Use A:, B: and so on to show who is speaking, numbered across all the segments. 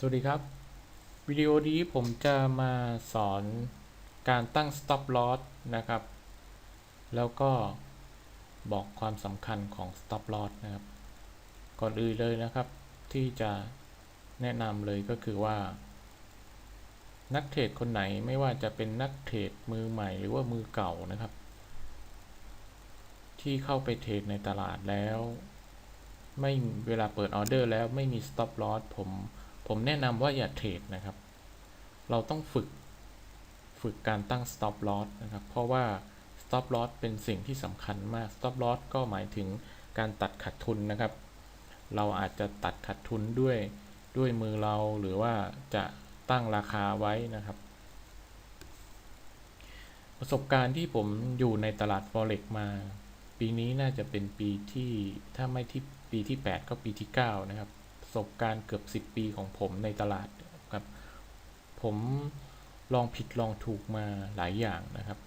A: สวัสดีครับ วิดีโอนี้ผมจะมาสอนการตั้ง stop loss นะครับ แล้วก็บอกความสำคัญของ stop loss นะครับ ก่อนอื่นเลยนะครับ ที่จะแนะนำเลยก็คือว่า นักเทรดคนไหนไม่ว่าจะเป็นนักเทรดมือใหม่หรือว่ามือเก่านะครับ ที่เข้าไปเทรดในตลาดแล้ว ไม่เวลาเปิดออเดอร์แล้วไม่มี stop loss ผม ผมแนะนำว่าอย่าเทรดนะครับ เราต้องฝึกฝึกการตั้ง stop loss นะครับ เพราะว่า stop loss เป็นสิ่งที่สำคัญมาก stop loss ก็หมายถึงการตัดขาดทุนนะครับ เราอาจจะตัดขาดทุนด้วยด้วยมือเราหรือว่าจะตั้งราคาไว้นะครับ ประสบการณ์ที่ผมอยู่ในตลาด forex มา ปีนี้น่าจะเป็นปีที่ถ้าไม่ที่ปีที่ 8 ก็ปีที่ 9 นะครับ ประสบการณ์เกือบ 10 ปีของผมในตลาดครับ ผมลองผิดลองถูกมาหลายอย่างนะครับ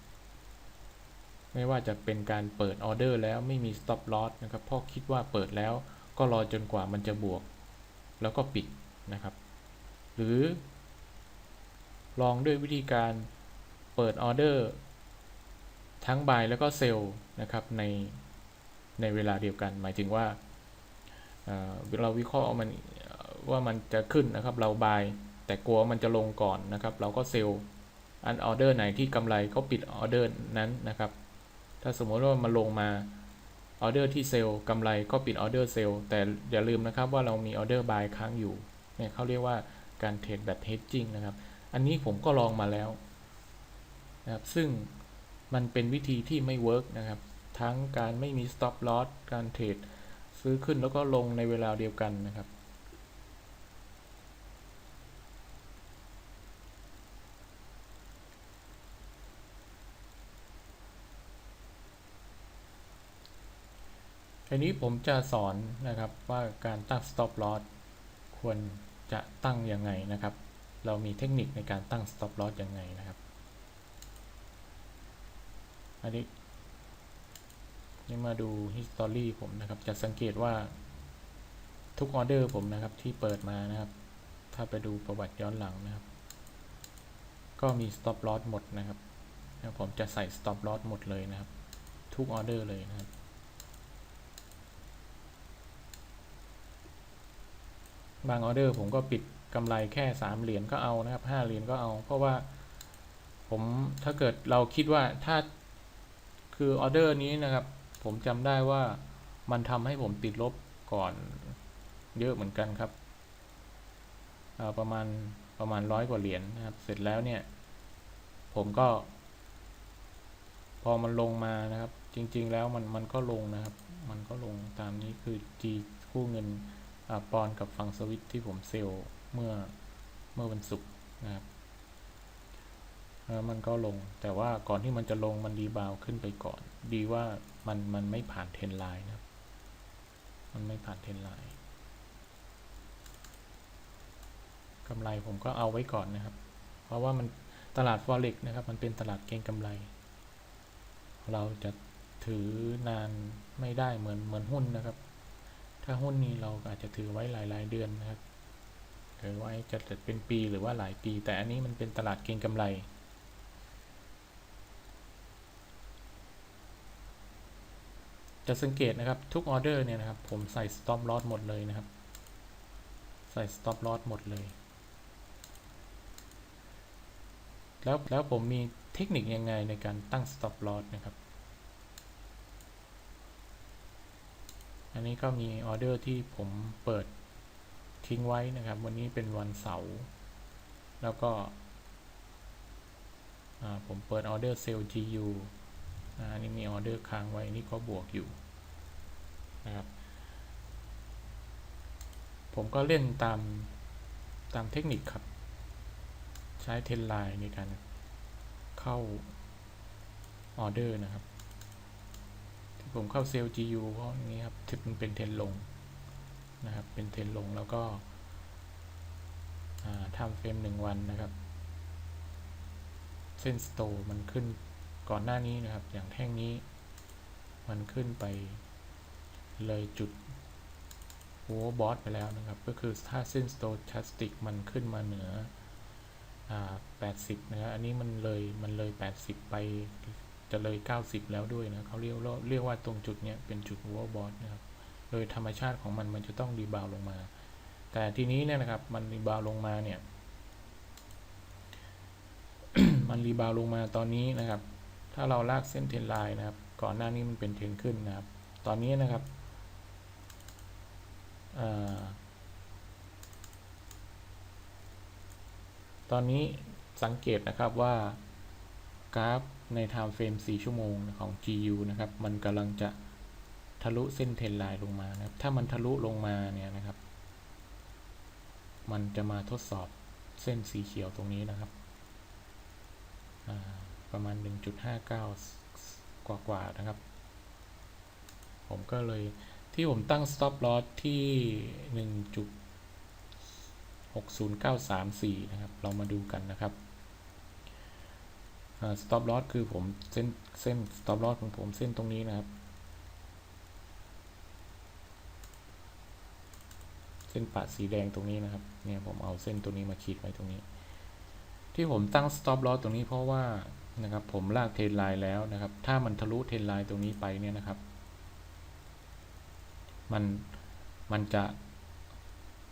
A: ไม่ว่าจะเป็นการเปิดออเดอร์แล้วไม่มี stop loss นะครับเพราะคิดว่าเปิดแล้วก็รอจนกว่ามันจะบวก แล้วก็ปิดนะครับ หรือ ลองด้วยวิธีการเปิดออเดอร์ทั้ง buy แล้วก็ sell นะครับในในเวลาเดียวกัน หมายถึงว่า เราวิเคราะห์มันว่ามันจะขึ้นนะครับ เรา buy แต่กลัวมันจะลงก่อนนะครับ เราก็ sell อันออเดอร์ไหนที่กำไรก็ปิดออเดอร์นั้นนะครับ ถ้าสมมติว่ามันลงมาออเดอร์ที่เซลล์กำไรก็ปิดออเดอร์เซลล์แต่อย่าลืมนะครับว่าเรามีออเดอร์บายค้างอยู่เนี่ยเขาเรียกว่าการเทรดแบบ hedging นะครับ อันนี้ผมก็ลองมาแล้วนะครับซึ่งมันเป็นวิธีที่ไม่เวิร์กนะครับ ทั้งการไม่มี stop loss การเทรด ซื้อขึ้นแล้วก็ลงในเวลาเดียวกันนะครับทีนี้ผมจะสอนนะครับว่าการตั้ง stop loss ควรจะตั้งยังไงนะครับ เรามีเทคนิคในการตั้ง stop loss ยังไงนะครับ อันนี้ นี่มาดู history ผมนะครับ จะสังเกตว่าทุกออเดอร์ผมนะครับที่เปิดมานะครับ ถ้าไปดูประวัติย้อนหลังนะครับ ก็มี stop loss หมดนะครับผมจะใส่ stop loss หมดเลยนะครับ ทุกออเดอร์เลยนะครับบางออเดอร์ผมก็ปิดกำไรแค่ 3 เหรียญก็เอานะครับ5เหรียญก็เอา เพราะว่าผมถ้าเกิดเราคิดว่าถ้าคือออเดอร์นี้นะครับ ผมจำได้ว่ามันทำให้ผมติดลบก่อนเยอะเหมือนกันครับ ประมาณประมาณร้อยกว่าเหรียญนะครับ เสร็จแล้วเนี่ย ผมก็ พอมันลงมานะครับ จริง ๆ แล้วมันมันก็ลงนะครับ มันก็ลงตามนี้คือ G กู้เงินปอนกับฟังสวิตที่ผมเซลล์เมื่อเมื่อวันศุกร์นะครับ แล้วมันก็ลง แต่ว่าก่อนที่มันจะลงมันดีบาวขึ้นไปก่อน ดีว่ามันมันไม่ผ่านเทนไลน์นะครับมันไม่ผ่านเทนไลน์กำไรผมก็เอาไว้ก่อนนะครับ เพราะว่ามันตลาดฟอเร็กนะครับ มันเป็นตลาดเก็งกำไร เราจะถือนานไม่ได้เหมือนเหมือนหุ้นนะครับ ถ้าหุ้นนี้เราอาจจะถือไว้หลาย ๆ เดือนนะครับถือไว้จะจะเป็นปีหรือว่าหลายปี แต่อันนี้มันเป็นตลาดเก็งกำไร จะสังเกตนะครับทุกออเดอร์เนี่ยนะครับ ผมใส่ stop loss หมดเลยนะครับ ใส่ stop loss หมดเลย แล้วแล้วผมมีเทคนิคยังไงในการตั้ง stop loss นะครับ อันนี้ก็มีออเดอร์ที่ผมเปิดทิ้งไว้นะครับ วันนี้เป็นวันเสาร์แล้วก็ผมเปิดออเดอร์เซลล์ GU อันนี้มีออเดอร์ค้างไว้นี่ก็บวกอยู่นะครับผมก็เล่นตามตามเทคนิคครับ ใช้เทนไลน์ในการเข้าออเดอร์นะครับที่ผมเข้าเซลล์ GU เพราะนี้ครับที่มันเป็นเทนลงนะครับ เป็นเทนลงแล้วก็ทำเฟรมหนึ่งวันนะครับ เส้นสโตมันขึ้น ก่อนหน้านี้นะครับ อย่างแท่งนี้ มันขึ้นไปเลยจุด overbought ไปแล้วนะครับ ก็คือถ้าเส้น stochastic มันขึ้นมาเหนือ80 นะครับ อันนี้มันเลย มันเลย 80 ไป จะเลย 90 แล้วด้วยนะ เขาเรียกเรียกว่าตรงจุดเนี้ยเป็นจุด overbought นะครับ โดยธรรมชาติของมัน มันจะต้องรีบาวลงมา แต่ทีนี้เนี่ยนะครับ มันรีบาวลงมาเนี่ย มันรีบาวลงมาตอนนี้นะครับ ถ้าเราลากเส้นเทรนไลน์นะครับ ก่อนหน้านี้มันเป็นเทรนขึ้นนะครับ ตอนนี้นะครับอตอนนี้สังเกตนะครับว่ากราฟใน time frame 4 ชั่วโมงของ GU นะครับ มันกำลังจะทะลุเส้นเทรนไลน์ลงมานะครับ ถ้ามันทะลุลงมาเนี่ยนะครับ มันจะมาทดสอบเส้นสีเขียวตรงนี้นะครับอ่า ประมาณ 1.59 กว่ากว่านะครับ ผมก็เลยที่ผมตั้ง stop loss ที่ 1.60934 นะครับ เรามาดูกันนะครับ stop loss คือผมเส้นเส้น stop loss ของผมเส้นตรงนี้นะครับ เส้นปะสีแดงตรงนี้นะครับ เนี่ยผมเอาเส้นตัวนี้มาขีดไว้ตรงนี้ ที่ผมตั้ง stop loss ตรงนี้เพราะว่า นะครับผมลากเทรนไลน์แล้วนะครับ ถ้ามันทะลุเทรนไลน์ตรงนี้ไปเนี่ยนะครับ มันมันจะ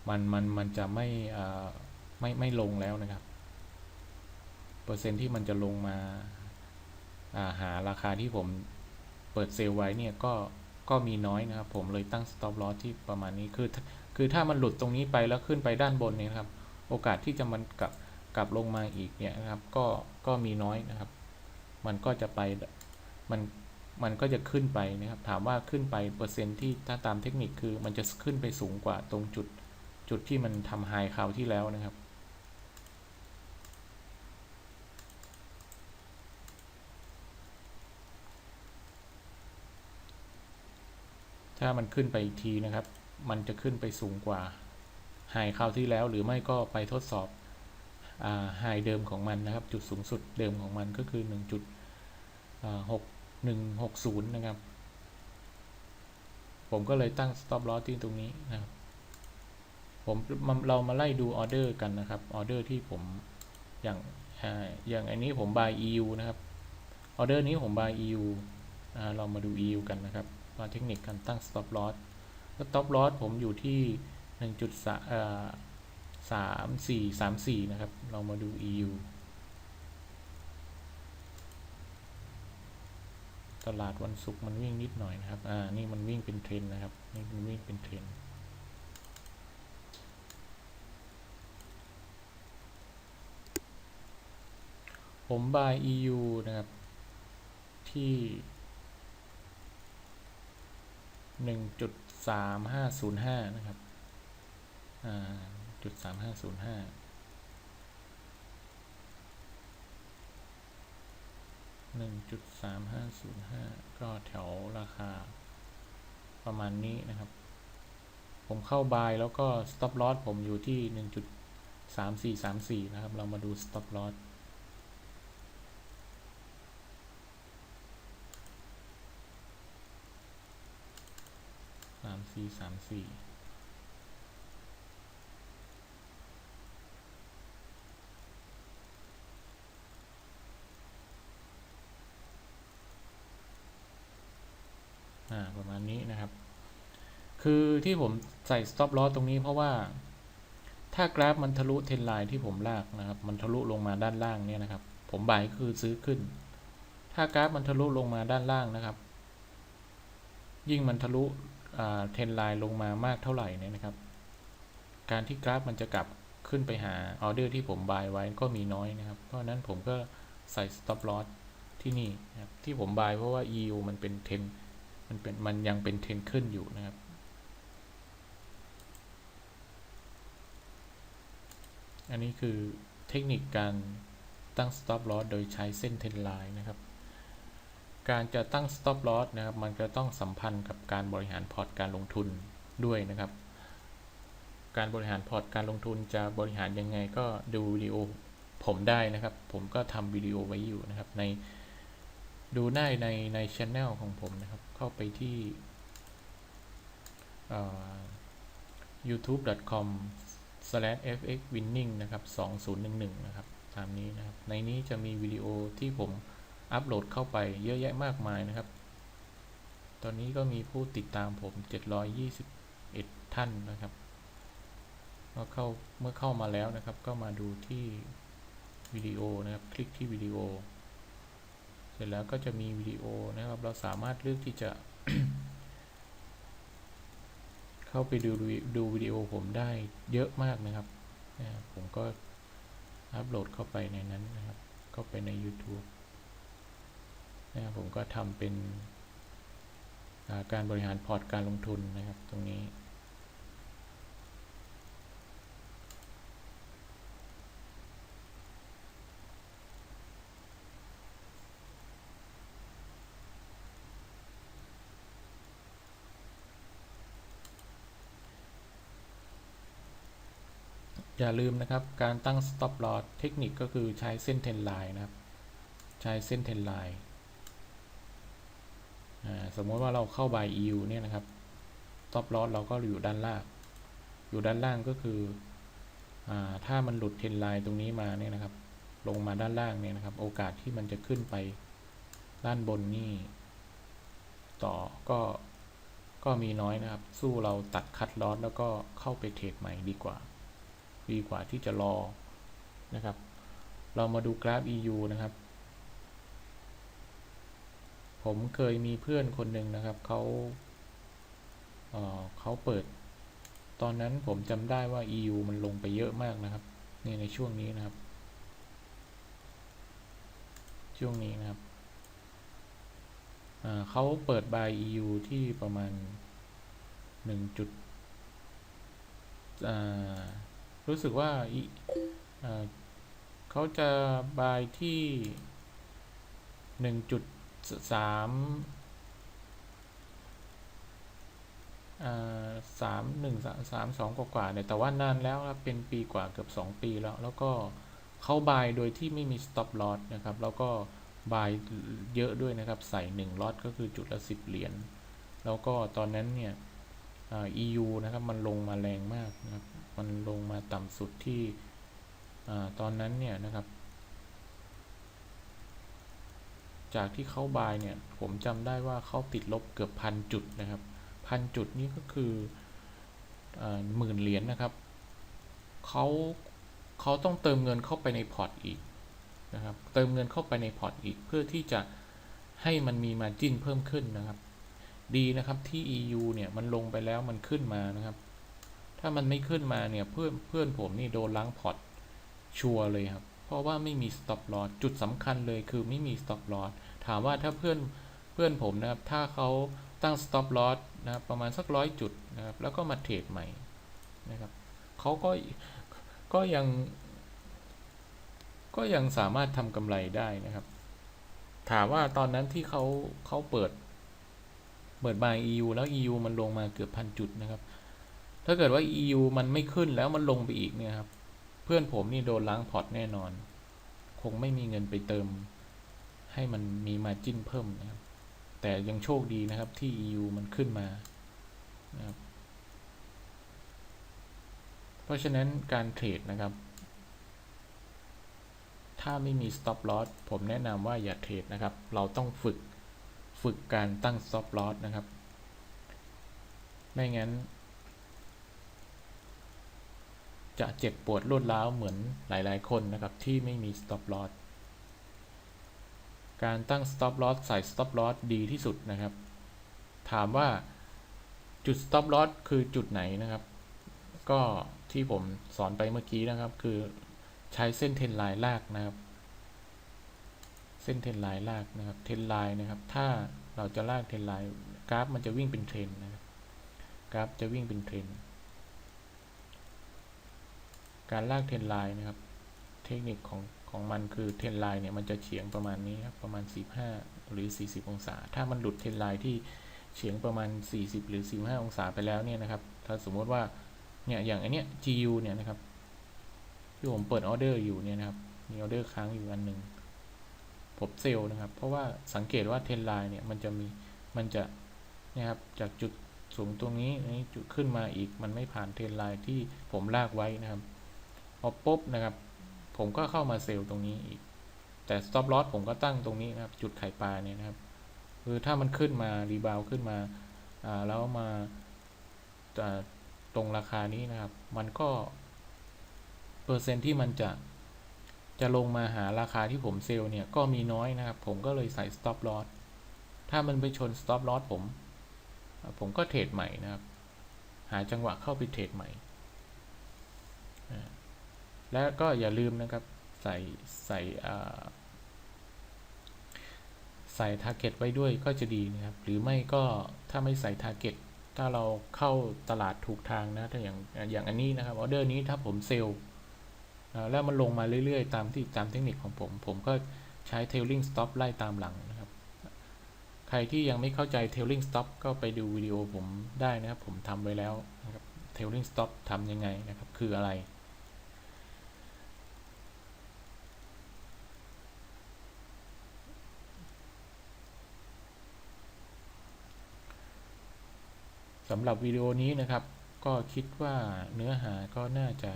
A: มันมันมันจะไม่ไม่ไม่ลงแล้วนะครับ เปอร์เซ็นต์ที่มันจะลงมาาหาราคาที่ผมเปิดเซลล์ไว้เนี่ยก็ก็มีน้อยนะครับ ผมเลยตั้ง stop loss ที่ประมาณนี้คือคือถ้ามันหลุดตรงนี้ไปแล้วขึ้นไปด้านบนเนี่ยครับ โอกาสที่จะมันกลับ กลับลงมาอีกเนี่ยนะครับก็ก็มีน้อยนะครับ มันก็จะไปมันมันก็จะขึ้นไปนะครับถามว่าขึ้นไปเปอร์เซ็นต์ที่ถ้าตามเทคนิคคือมันจะขึ้นไปสูงกว่าตรงจุดจุดที่มันทำไฮคราวที่แล้วนะครับถ้ามันขึ้นไปอีกทีนะครับ มันจะขึ้นไปสูงกว่าไฮคราวที่แล้ว หรือไม่ก็ไปทดสอบ ไฮเดิมของมันนะครับ จุดสูงสุดเดิมของมันก็คือ 1. จุดหกหนึ่งหกศูนย์นะครับ ผมก็เลยตั้ง stop loss ที่ตรงนี้นะครับผมเรามาไล่ดูออเดอร์กันนะครับออเดอร์ที่ผมอย่างอย่างอันนี้ผม buy EU นะครับออเดอร์นี้ผม buy EU เรามาดู EU กันนะครับว่าเทคนิคการตั้ง stop loss stop loss ผมอยู่ที่1.3 3434นะครับ เรามาดู EU ตลาดวันศุกร์มันวิ่งนิดหน่อยนะครับ อ่า นี่มันวิ่งเป็นเทรนนะครับ นี่มันวิ่งเป็นเทรนผม buy EU นะครับ ที่หนึ่งจุดสามห้าศูนย์ห้านะครับ อ่า จุดสามห้าศูนย์ห้าหนึ่งจุดสามห้าศูนย์ห้าก็แถวราคา ประมาณนี้นะครับ ผมเข้าบายแล้วก็ stop loss ผมอยู่ที่หนึ่งจุดสามสี่สามสี่นะครับ เรามาดู stop loss สามสี่สามสี่ อ่า ประมาณนี้นะครับ คือที่ผมใส่ stop loss ตรงนี้เพราะว่า ถ้ากราฟมันทะลุเทรนไลน์ที่ผมลากนะครับ มันทะลุลงมาด้านล่างเนี่ยนะครับ ผมบายคือซื้อขึ้น ถ้ากราฟมันทะลุลงมาด้านล่างนะครับ ยิ่งมันทะลุเทนไลน์ลงมามากเท่าไหร่เนี่ยนะครับ การที่กราฟมันจะกลับขึ้นไปหาออเดอร์ที่ผมบายไว้ก็มีน้อยนะครับ เพราะนั้นผมก็ใส่ stop loss ที่นี่นะครับที่ผมบายเพราะว่า EU มันเป็นเทนมันเป็นมันยังเป็นเทนขึ้นอยู่นะครับ อันนี้คือเทคนิคการตั้ง stop loss โดยใช้เส้นเทรนไลน์นะครับ การจะตั้ง stop loss นะครับ มันจะต้องสัมพันธ์กับการบริหารพอร์ตการลงทุนด้วยนะครับ การบริหารพอร์ตการลงทุนจะบริหารยังไงก็ดูวิดีโอผมได้นะครับ ผมก็ทำวิดีโอไว้อยู่นะครับ ในดูได้ในในช anel ของผมนะครับ เข้าไปที่ youtube.com fxwinning นะครับ2011 นะครับ ตามนี้นะครับ ในนี้จะมีวิดีโอที่ผมอัปโหลดเข้าไปเยอะแยะมากมายนะครับ ตอนนี้ก็มีผู้ติดตามผม 721 ท่านนะครับเมื่อเข้าเมื่อเข้ามาแล้วนะครับ ก็มาดูที่วิดีโอนะครับ คลิกที่วิดีโอ เสร็จแล้วก็จะมีวิดีโอนะครับ เราสามารถเลือกที่จะ เข้าไปดูดูวิดีโอผมได้เยอะมากนะครับ ผมก็อัปโหลดเข้าไปในนั้นนะครับ เข้าไปใน YouTube นะครับผมก็ทำเป็นการบริหารพอร์ตการลงทุนนะครับตรงนี้ อย่าลืมนะครับ การตั้ง stop loss เทคนิคก็คือใช้เส้นเทนไลน์นะครับ ใช้เส้นเทนไลน์สมมติว่าเราเข้า buy EU เนี่ยนะครับ stop loss เราก็อยู่ด้านล่าง อยู่ด้านล่างก็คืออถ้ามันหลุดเทนไลน์ตรงนี้มาเนี่ยนะครับ ลงมาด้านล่างเนี่ยนะครับ โอกาสที่มันจะขึ้นไปด้านบนนี่ ต่อก็ก็มีน้อยนะครับ สู้เราตัดคัดลอสแล้วก็เข้าไปเทรดใหม่ดีกว่า ดีกว่าที่จะรอนะครับ เรามาดูกราฟ EU นะครับ ผมเคยมีเพื่อนคนหนึ่งนะครับเขาเเขาเปิด ตอนนั้นผมจำได้ว่า EU มันลงไปเยอะมากนะครับนี่ในช่วงนี้นะครับ ช่วงนี้นะครับเขาเปิด buy EU ที่ประมาณ 1 จุดอ่า รู้สึกว่าอีเขาจะบายที่หนึ่งจุดสามสามหนึ่งสามสองกว่าเนี่ยแต่ว่านานแล้วครับเป็นปีกว่าเกือบสองปีแล้ว แล้วก็เขาบายโดยที่ไม่มี stop loss นะครับ แล้วก็บายเยอะด้วยนะครับ ใส่หนึ่งล็อตก็คือจุดละสิบเหรียญแล้วก็ตอนนั้นเนี่ย EU นะครับ มันลงมาแรงมากนะครับ มันลงมาต่ำสุดที่ตอนนั้นเนี่ยนะครับ จากที่เขาบายเนี่ยผมจำได้ว่าเขาติดลบเกือบพันจุดนะครับพันจุดนี้ก็คือหมื่นเหรียญนนะครับเขาเขาต้องเติมเงินเข้าไปในพอร์ตอีกนะครับ เติมเงินเข้าไปในพอร์ตอีกเพื่อที่จะให้มันมีมาจิ้นเพิ่มขึ้นนะครับ ดีนะครับที่ EU เนี่ยมันลงไปแล้วมันขึ้นมานะครับ ถ้ามันไม่ขึ้นมาเนี่ยเพื่อนเพื่อนผมนี่โดนล้างพอร์ตชัวร์เลยครับ เพราะว่าไม่มี stop loss จุดสำคัญเลยคือไม่มี stop loss ถามว่าถ้าเพื่อนเพื่อนผมนะครับ ถ้าเขาตั้ง stop loss นะครับประมาณสักร้อยจุดนะครับ แล้วก็มาเทรดใหม่นะครับเขาก็ก็ยัง ก็ยังสามารถทำกำไรได้นะครับ ถามว่าตอนนั้นที่เขาเขาเปิด เปิดบาย EU แล้ว EU มันลงมาเกือบพันจุดนะครับ ถ้าเกิดว่า EU มันไม่ขึ้นแล้วมันลงไปอีกเนี่ยครับ เพื่อนผมนี่โดนล้างพอร์ตแน่นอน คงไม่มีเงินไปเติม ให้มันมีมาจิ้นเพิ่มนะครับ แต่ยังโชคดีนะครับที่ EU มันขึ้นมานะครับ เพราะฉะนั้นการเทรดนะครับ ถ้าไม่มี stop loss ผมแนะนำว่าอย่าเทรดนะครับ เราต้องฝึกฝึกการตั้ง stop loss นะครับ ไม่งั้น จะเจ็บปวดรวดร้าวเหมือนหลาย ๆ คนนะครับ ที่ไม่มี stop loss การตั้ง stop loss ใส่ stop loss ดีที่สุดนะครับ ถามว่าจุด stop loss คือจุดไหนนะครับ ก็ที่ผมสอนไปเมื่อกี้นะครับ คือใช้เส้นเทนไลน์ลากนะครับ เส้นเทนไลน์ลากนะครับ เทนไลน์นะครับ ถ้าเราจะลากเทนไลน์กราฟมันจะวิ่งเป็นเทรนนะครับ กราฟจะวิ่งเป็นเทรน การลากเทนไลน์นะครับ เทคนิคของของมันคือเทนไลน์เนี่ยมันจะเฉียงประมาณนี้ครับประมาณ15หรือ 40 องศา ถ้ามันหลุดเทนไลน์ที่เฉียงประมาณ 40 หรือ 45 องศาไปแล้วเนี่ยนะครับ ถ้าสมมติว่าเนี่ยอย่างอันเนี้ย GU เนี่ยนะครับที่ผมเปิดออเดอร์อยู่เนี่ยนะครับมีออเดอร์ค้างอยู่อันหนึ่งผมเซลล์นะครับ เพราะว่าสังเกตว่าเทนไลน์เนี่ยมันจะมีมันจะนะครับจากจุดสูงตรงนี้นี้จุดขึ้นมาอีกมันไม่ผ่านเทนไลน์ที่ผมลากไว้นะครับ พอปุ๊บนะครับ ผมก็เข้ามาเซลล์ตรงนี้อีก แต่ stop loss ผมก็ตั้งตรงนี้นะครับ จุดไข่ปลาเนี่ยนะครับ คือถ้ามันขึ้นมารีบาวขึ้นมาอ่าแล้วมาอ่ตรงราคานี้นะครับ มันก็ เปอร์เซ็นต์ที่มันจะจะลงมาหาราคาที่ผมเซลล์เนี่ยก็มีน้อยนะครับ ผมก็เลยใส่ stop loss ถ้ามันไปชน stop loss ผม ผมก็เทรดใหม่นะครับ หาจังหวะเข้าไปเทรดใหม่ และก็อย่าลืมนะครับ ใส่ใส่อ่าใส่ target ไว้ด้วยก็จะดีนะครับ หรือไม่ก็ถ้าไม่ใส่ target ถ้าเราเข้าตลาดถูกทางนะถ้าอย่างอย่างอันนี้นะครับออเดอร์นี้ถ้าผมเซลล์แล้วมันลงมาเรื่อยๆ ตามที่ตามเทคนิคของผม ผมก็ใช้ tailing stop ไล่ตามหลังนะครับ ใครที่ยังไม่เข้าใจ tailing stop ก็ไปดูวิดีโอผมได้นะครับ ผมทำไว้แล้วนะครับ tailing stop ทำยังไงนะครับ คืออะไรำหรับวิดีโอนี้นะครับ ก็คิดว่าเนื้อหาก็น่าจะ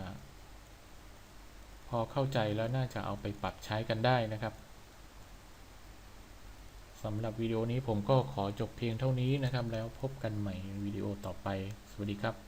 A: พอเข้าใจแล้วน่าจะเอาไปปรับใช้กันได้นะครับสำหรับวิดีโอนี้ผมก็ขอจบเพียงเท่านี้นะครับ แล้วพบกันใหม่วิดีโอต่อไป สวัสดีครับ